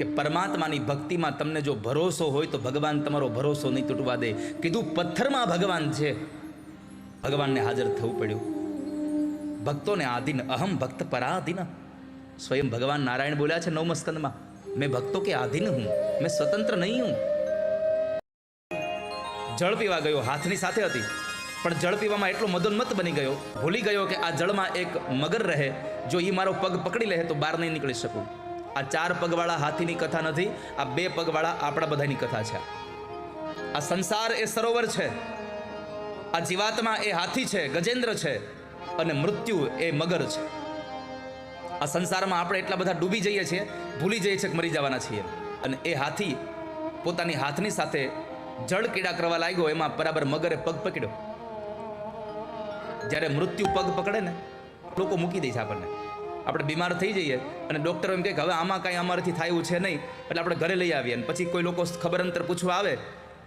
કે પરમાત્માની ભક્તિમાં તમને જો ભરોસો હોય તો ભગવાન તમારો ભરોસો નહીં તૂટવા દે. કીધું પથ્થરમાં ભગવાન છે. ભગવાનને હાજર થવું પડ્યું. ભક્તોને આધીન અહમ ભક્ત પરાધીન. સ્વયં ભગવાન નારાયણ બોલ્યા છે નવમ સ્કંદમાં મેં ભક્તો કે આધીન હું. મેં સ્વતંત્ર નહીં હું. જળ પીવા ગયો, હાથની સાથે હતી. પણ જળ પીવામાં એટલો મદોન્મત બની ગયો, ભૂલી ગયો કે આ જળમાં એક મગર રહે. જો એ મારો પગ પકડી લે તો બહાર નહીં નીકળી શકું. આ ચાર પગવાળા હાથીની કથા નથી, આ બે પગવાળા આપણા બધાની કથા છે. આ સંસાર એ સરોવર છે, આ જીવાત્મા એ હાથી છે, ગજેન્દ્ર છે, અને મૃત્યુ એ મગર છે. આ સંસારમાં આપણે એટલા બધા ડૂબી જઈએ છીએ, ભૂલી જઈએ છીએ કે મરી જવાના છીએ. અને એ હાથી પોતાની હાથની સાથે જળ કીડા કરવા લાગ્યો, એમાં બરાબર મગરે પગ પકડ્યો. જ્યારે મૃત્યુ પગ પકડે ને, લોકો મૂકી દે છે આપણને. આપણે બીમાર થઈ જઈએ અને ડૉક્ટરો એમ કહે કે હવે આમાં કાંઈ અમારાથી થાય એવું છે નહીં, એટલે આપણે ઘરે લઈ આવીએ અને પછી કોઈ લોકો ખબર અંતર પૂછવા આવે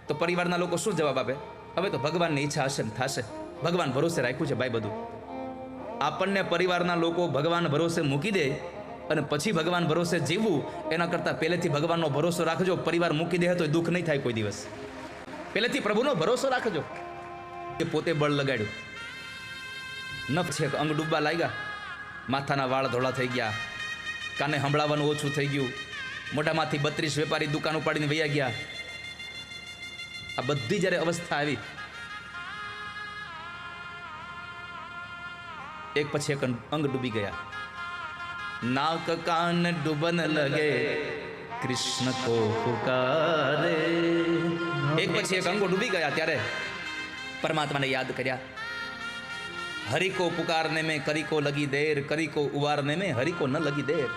તો પરિવારના લોકો શું જવાબ આપે? હવે તો ભગવાનની ઈચ્છા હશે ને થશે. ભગવાન ભરોસે રાખ્યું છે ભાઈ બધું. આપણને પરિવારના લોકો ભગવાન ભરોસે મૂકી દે અને પછી ભગવાન ભરોસે જીવવું, એના કરતાં પહેલેથી ભગવાનનો ભરોસો રાખજો. પરિવાર મૂકી દે તો દુઃખ નહીં થાય કોઈ દિવસ. પહેલેથી પ્રભુનો ભરોસો રાખજો. કે પોતે બળ લગાડ્યું. નફ છે, અંગ ડૂબવા લાગ્યા. માથાના વાળ ધોળા થઈ ગયા. કાને સંભળાવવાનું ઓછું થઈ ગયું. મોટામાંથી બત્રીસ વેપારી દુકાન ઉપાડીને વૈયા ગયા. આ બધી જ્યારે અવસ્થા આવી, એક પછી એક અંગ ડૂબી ગયા. નાક કાન ડૂબન લગે, કૃષ્ણ કો એક પછી એક અંગો ડૂબી ગયા ત્યારે પરમાત્માને યાદ કર્યા. હરિ કો પુકારને મેં કરી કો લગી દેર કરીકો ઉવારને મેં હરિ કો ન લગી દેર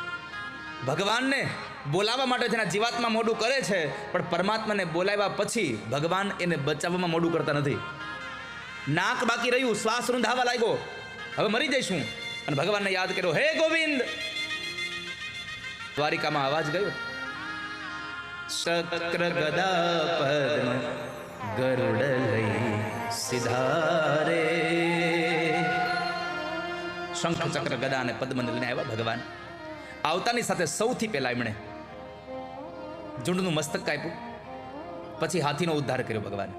ભગવાનને બોલાવવા માટે જેના જીવાતમાં મોડું કરે છે પણ પરમાત્માને બોલાવ્યા પછી ભગવાન એને બચાવવામાં મોડું કરતા નથી. નાક બાકી રહ્યું, શ્વાસ રૂંધાવા લાગ્યો. હવે મરી જઈશું. અને ભગવાનને યાદ કર્યો, હે ગોવિંદ! દ્વારિકામાં અવાજ ગયો. શક્ર ગદા પદ્મ ગરુડ લઈ સિધારે શંખ ચક્ર ગદા અને પદ્મને લઈને આવ્યા ભગવાન. આવતાની સાથે સૌથી પહેલા એમણે ઝુંડનું મસ્તક કાપ્યું. પછી હાથીનો ઉદ્ધાર કર્યો ભગવાન.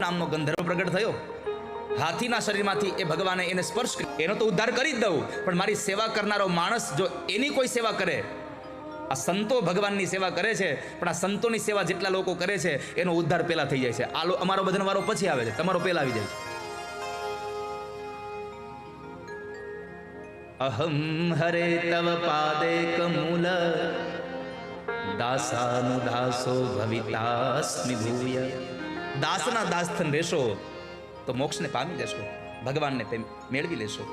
નામનો ગંધર્વ પ્રગટ થયો. હાથીના શરીરમાંથી એ ભગવાને એને સ્પર્શ એનો તો ઉદ્ધાર કરી જ દઉં, પણ મારી સેવા કરનારો માણસ જો એની કોઈ સેવા કરે, આ સંતો ભગવાનની સેવા કરે છે, પણ આ સંતોની સેવા જેટલા લોકો કરે છે, એનો ઉદ્ધાર પહેલા થઈ જાય છે. આ અમારો બધાનો પછી આવે છે. તમારો પહેલા આવી જાય છે. અહમ હરે તવ પાદે કમૂલ દાસાનુ દાસો ભવિતાસ્મિ ભૂય દાસના દાસથન રહેશો તો મોક્ષને પામી જશો ભગવાનને મેળવી લેશો